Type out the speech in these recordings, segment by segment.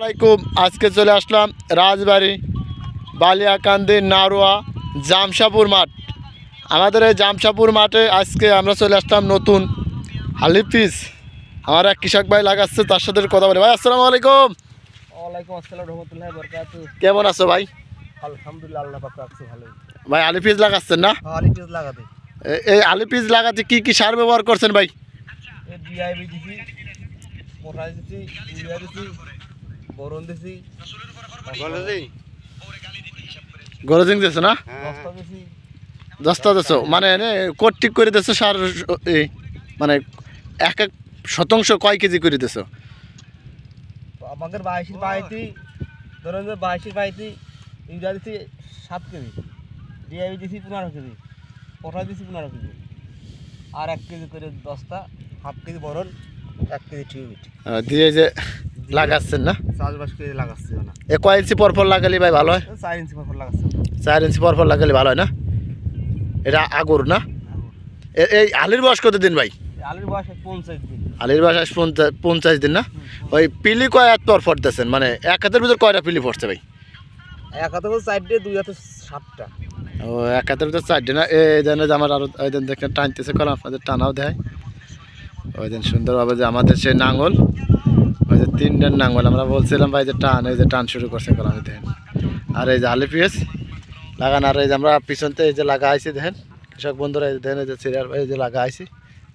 আলাইকুম আজকে চলে আসলাম রাজবাড়ি বালিয়াকান্দি নারোয়া জামশাপুর মাঠ। আমাদের এই জামশাপুর মাঠে আজকে আমরা চলে আসলাম নতুন হালিপিস আমার এক কৃষক ভাই লাগাচ্ছে তার সাথে কথা বলে। ভাই আসসালামু আলাইকুম। ওয়ালাইকুম আসসালাম রহমতুল্লাহ বরকাত কেমন আছো ভাই? আলহামদুলিল্লাহ আল্লাহ পাক রাখছে ভালো ভাই আলিপিস লাগাচ্ছেন না? আলি পিস লাগাতে। এই আলিপিস লাগাতে কি কি সার ব্যবহার করছেন ভাই? ডিআইবি দিছি পোটাশ দিছি ইউরিয়া দিছি বোরন দিছি গরজিং দিয়েছ না? দস্তা দিছি। দশটা দেছো? মানে এনে কর্তিক করে দিয়েছ সার মানে এক এক শতাংশ কয় কেজি করে দিয়েছ আমাদের বাইশের বাইতি ধরেন যে বাইশের বাইতি ইউরিয়া দিছি সাত কেজি। ডিআইবি দিছি পনেরো কেজি পোটাশ দিছি পনেরো কেজি। আর এক কেজি করে দশটা হাফ কেজি বরন এক কেজি টিউবিট দিয়ে যে লাগাচ্ছেন না? চাষবাস কেজি লাগাচ্ছে না। এ কয় ইঞ্চি পর পর লাগালে ভাই ভালো হয়? চার ইঞ্চি ফসল লাগাচ্ছে। চার ইঞ্চি পর পর লাগালে ভালো হয় না? এটা আগুর না? এই আলির বয়স কত দিন ভাই আলুর বয়স পঞ্চাশ দিন। আলির বয়স আজ পঞ্চাশ দিন না? ওই পিলি কয় হাত পর দিয়েছেন মানে এক হাতের ভিতর কয়টা পিলি পড়ছে ভাই? এক হাতে করে চারটে দুই হাতে সাতটা। ও এক হাতের ভিতর চারটে না? এই দেন যে আমার আরও ওই দিন দেখেন টানতেছে কল আপনাদের টানাও দেয়। ওই দিন সুন্দরভাবে যে আমাদের সেই নাঙ্গল ওই যে তিনটার নাঙ্গল আমরা বলছিলাম ভাই যে টান এই যে টান শুরু করছে কল আমি দেখেন আর এই যে আলি পিএস লাগান আর এই যে আমরা পিছনতে এই যে লাগা আইছি দেখেন। কৃষক বন্ধুরা এই যে দেখেন এই যে সিরিয়াল এই যে লাগা আইছি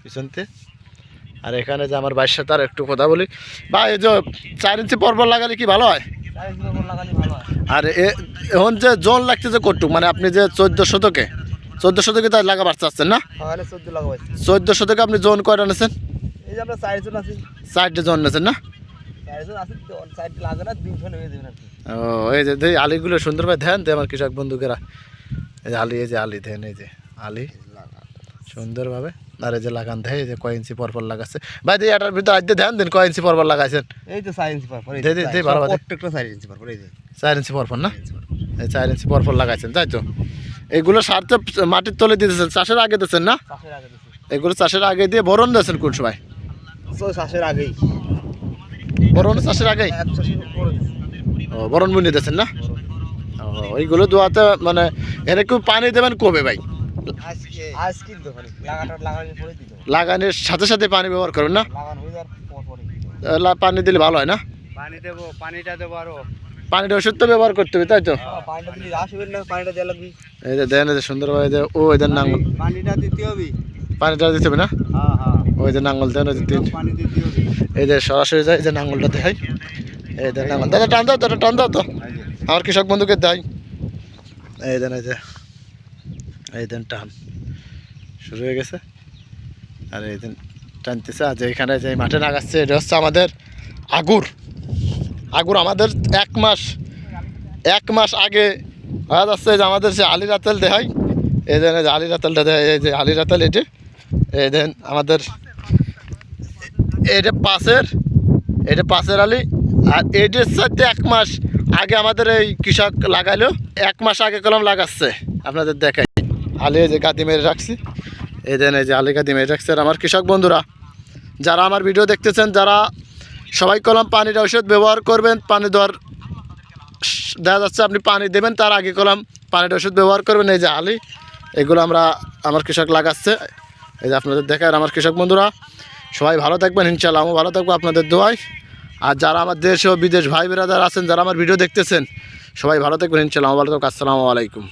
পিছনতে আর এখানে যে আমার বাইশ সাথে আর একটু কথা বলি। বা এই যে চার ইঞ্চি পরপর লাগালে কি ভালো হয়? হয় আর এখন যে জল লাগছে যে কটুক মানে আপনি যে চোদ্দ শতকে চোদ্দ শতকে তাই লাগাবার চাচ্ছেন না? তাহলে চোদ্দ শতকে আপনি জোন কয়টা নিয়েছেন? এই যে আমরা চারজন আছি চারটে জোন নিয়েছেন না? ও এই যে আলিগুলো সুন্দরভাবে ধ্যান দে আমার কৃষক বন্ধুকেরা। এই যে আলি এই যে আলি ধ্যান এই যে আলি। সুন্দরভাবে। আর এই যে লাগান দেয় এই যে কয় ইঞ্চি পরপর লাগাচ্ছে। ভাই দিয়ে এটার ভিতরে আজ ধ্যান দিন কয় ইঞ্চি পরপর লাগাইছেন? এই তো চার ইঞ্চি পর দে, দে, দে, ভালো। প্রত্যেকটা চার ইঞ্চি পর এই যে। চার ইঞ্চি পরপর না? এই চার ইঞ্চি পরপর লাগাইছেন তাই তো? এগুলো সার তো মাটির তলে দিতেছেন চাষের আগে দিচ্ছেন না? এগুলো চাষের আগে দিয়ে বরণ দিয়েছেন কোন সময়? চাষের আগেই। বরণ চাষের ও বরণ বুনি দিয়েছেন না? ও ওইগুলো দোয়াতে মানে এনে কেউ পানি দেবেন কবে ভাই? লাগানোর সাথে সাথে পানি ব্যবহার করবেন না? হয়ে পানি দিলে ভালো হয় না? পানি দেবো পানিটা দেবো আরও। পানিটা ওষুধ তো ব্যবহার করতে হবে তাই তো? দিলে না পানিটা এই যে দেন সুন্দরভাবে ও এদের নাঙ্গল পানিটা দিতে হবে। পানিটা দিতে হবে না? হ্যাঁ হ্যাঁ। ওই যে নাঙ্গল দেন, ওই তিন। এই যে সরাসরি যায় এই যে নাঙ্গলটা দেখাই। এই যে নাঙ্গল। দাদা, টান দাও, দাদা, টান দাও তো। আমার কৃষক বন্ধুকে দেয়। এই দেন, এই যে। এই দেন, টান। শুরু হয়ে গেছে। আর এই দিন, টানতেছে। আজ এখানে যে মাঠে লাগাচ্ছে এটা হচ্ছে আমাদের আগুর। আগুর আমাদের এক মাস এক মাস আগে হয়ে যাচ্ছে যে আমাদের সে আলি রাতেল দেখাই। এই দেন আলি রাতেলটা দেয় এই যে আলি রাতেল এটি এই দেন, আমাদের এটা পাশের এটা পাশের আলি। আর এটির সাথে এক মাস আগে আমাদের এই কৃষক লাগাইলো। এক মাস আগে কলম লাগাচ্ছে, আপনাদের দেখাই। আলি, এই যে গাদি মেরে রাখছি। এই দেন, এই যে আলি গাদি মেরে রাখছে। আমার কৃষক বন্ধুরা, যারা আমার ভিডিও দেখতেছেন, যারা সবাই কলম পানির ঔষধ ব্যবহার করবেন, পানি দেওয়ার দেখা যাচ্ছে আপনি পানি দেবেন, তার আগে কলম পানির ওষুধ ব্যবহার করবেন। এই যে আলি, এগুলো আমরা, আমার কৃষক লাগাচ্ছে। এই যে আপনাদের দেখার আমার কৃষক বন্ধুরা সবাই ভালো থাকবেন ইনশাল্লাহ আমিও ভালো থাকব আপনাদের দোয়ায়। আর যারা আমার দেশ ও বিদেশ ভাই বেরাদার আছেন, যারা আমার ভিডিও দেখতেছেন, সবাই ভালো থাকবেন ইনশাল্লাহ ভালো থাকব। আসসালামু আলাইকুম।